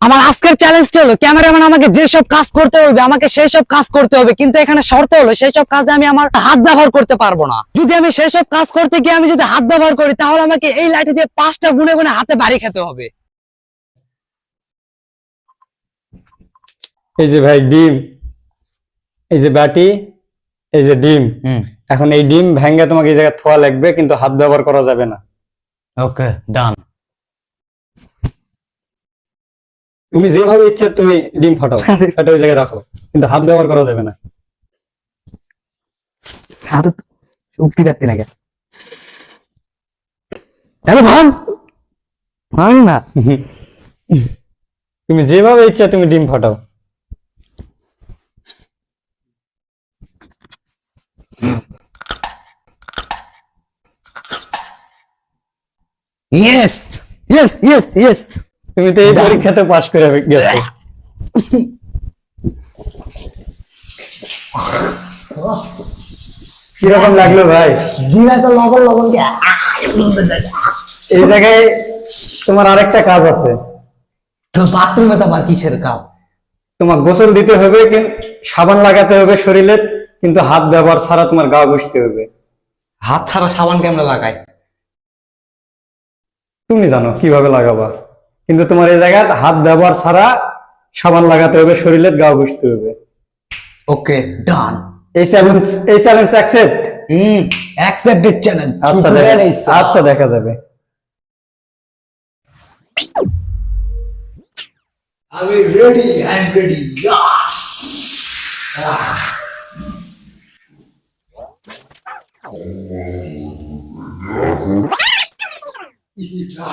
আমার আজকের চ্যালেঞ্জটা হলো ক্যামেরাম্যান আমাকে যেসব কাজ করতে হবে আমাকে সেই সব কাজ করতে হবে কিন্তু এখানে শর্ত হলো সেই সব কাজে আমি আমার হাত ব্যবহার করতে পারব না। যদি আমি সেই সব কাজ করতে গিয়ে আমি যদি হাত ব্যবহার করি তাহলে আমাকে এই লাঠি দিয়ে পাঁচটা গুনে গুনে হাতে বাড়ি খেতে হবে। এই যে ভাই ডিম এই যে বাটি এই যে ডিম। এখন এই ডিম ভেঙ্গে তোমাকে এই জায়গায় থোয়া লাগবে কিন্তু হাত ব্যবহার করা যাবে না। ওকে ডান তুমি যেভাবে ইচ্ছে তুমি ডিম ফাটাও ফাটা ওই জায়গায় রাখো। কিন্তু হাত ব্যবহার করা যাবে না। হাতে রাখতে ভাঙ! না। তুমি যেভাবে ইচ্ছা তুমি ডিম ফাটাও। ইয়েস ইয়েস ইয়েস ইয়েস তুমি তো এই পরীক্ষাতে পাশ করে গেছো। কীরকম লাগল ভাই? লবণ লবণ এই জায়গায় তোমার আরেকটা কাজ আছে। বাথরুমে তো আবার কিসের কাজ? তোমার গোসল দিতে হবে সাবান লাগাতে হবে শরীরে কিন্তু হাত ব্যবহার ছাড়া তোমার গা ঘষতে হবে। হাত ছাড়া সাবান কেমনে লাগায়? তুমি জানো কীভাবে লাগাবা। কিন্তু তোমার এই জায়গায় হাত ব্যবহার ছাড়া সাবান লাগাতে হবে শরীরে গা ঘষতে হবে। ওকে ডান এই চ্যালেঞ্জ এই চ্যালেঞ্জ অ্যাকসেপ্ট হুম অ্যাকসেপ্টেড চ্যালেঞ্জ আচ্ছা দেখা আচ্ছা দেখা যাবে। আমি রেডি আই এম রেডি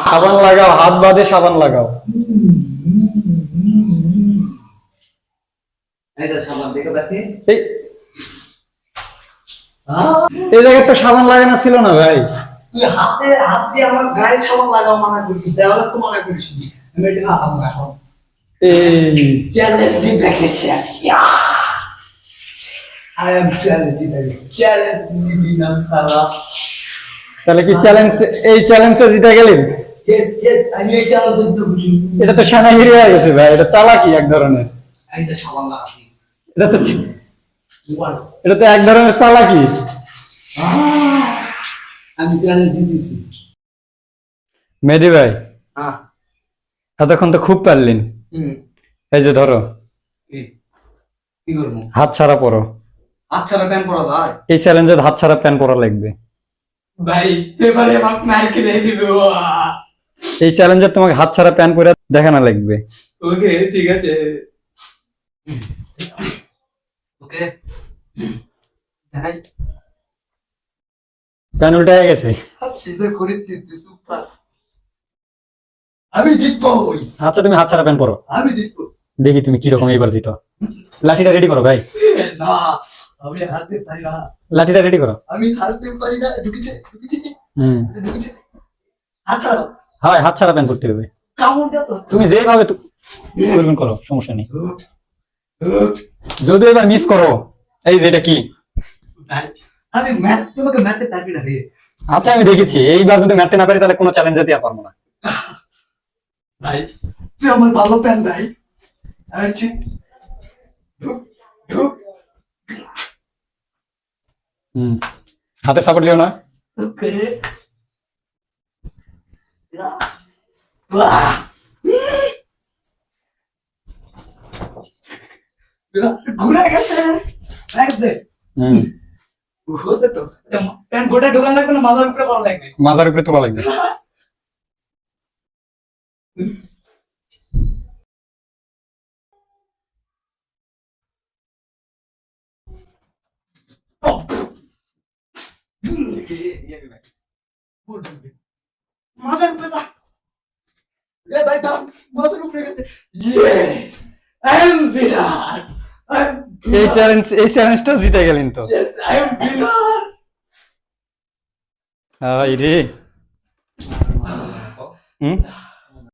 সাবান লাগাও হাত বাদে সাবান লাগাও। এই। জায়গায় তো সাবান লাগানো ছিল না ভাই। তুই হাতে হাত দিয়ে আমার গায়ে সাবান লাগাও মানা করছিস দেওয়ালে তো মানা করিস। আমি এটা না এখন। এই। চ্যালেঞ্জিং চ্যালেঞ্জ নিবি না সালা। তাহলে কি চ্যালেঞ্জ এই চ্যালেঞ্জটা জিতে গেলেন চ্যালেঞ্জ এটা তো সেনাগিরি হয়ে গেছে ভাই এটা চালাকি এক ধরনের। এটা তো এটা তো এক ধরনের চালাকি। চ্যালেঞ্জ ভাই হ্যাঁ। এতক্ষণ তো খুব পারলেন। এই যে ধরো হাত ছাড়া পরো। আচ্ছা প্যান্ট পরা যায়? এই চ্যালেঞ্জে হাত ছাড়া প্যান পরা লাগবে। ভাই পেপারে আমাকে নারকেল দিব এই চ্যালেঞ্জে তোমাকে হাত ছাড়া প্যান পরে দেখানো লাগবে। ওকে ঠিক আছে। ওকে। ভাই। প্যান উল্টে গেছে। সিধে করে দিতে সুপার আমি জিতবো। আচ্ছা তুমি হাত ছাড়া প্যান পরো। আমি জিতবো। দেখি তুমি কীরকম এইবার জিতো। লাঠিটা রেডি করো ভাই। না। আমি হারতে পারি না। লাঠিটা রেডি করো। আমি হারতে পারি না ঢুকেছে ঢুকেছে হুম। ঢুকেছে আচ্ছা হয় হাত ছাড়া প্যান করতে হবে। কামড় দাও তো। তুমি যেভাবে করবেন করো সমস্যা নেই। হুক, হুক। যদি এবার মিস করো এই যে এটা কি? আমি ম্যাথ তোমাকে ম্যাথে পারবি না রে আচ্ছা আমি দেখেছি। এইবার যদি মারতে না পারি তাহলে কোনো চ্যালেঞ্জ দিতে পারব না। ভাই তুই আমার ভালো প্যান ভাই। আচ্ছা ঢুক ঢুক। হুম। হাতে সাপোর্ট লিও না। ঘুরে গেছে। হুম। তো। গোটা ঢোকান লাগবে না? মাথার উপরে পাওয়া লাগবে। মাথার উপরে তোলা লাগবে। মাথার উপরে যা এ ভাই ডান মাথার উপরে গেছে ইয়েস আই এম বিরাট এই চ্যালেঞ্জ এই চ্যালেঞ্জটা জিতে গেলেন তো yes I am Virat hi রে হুম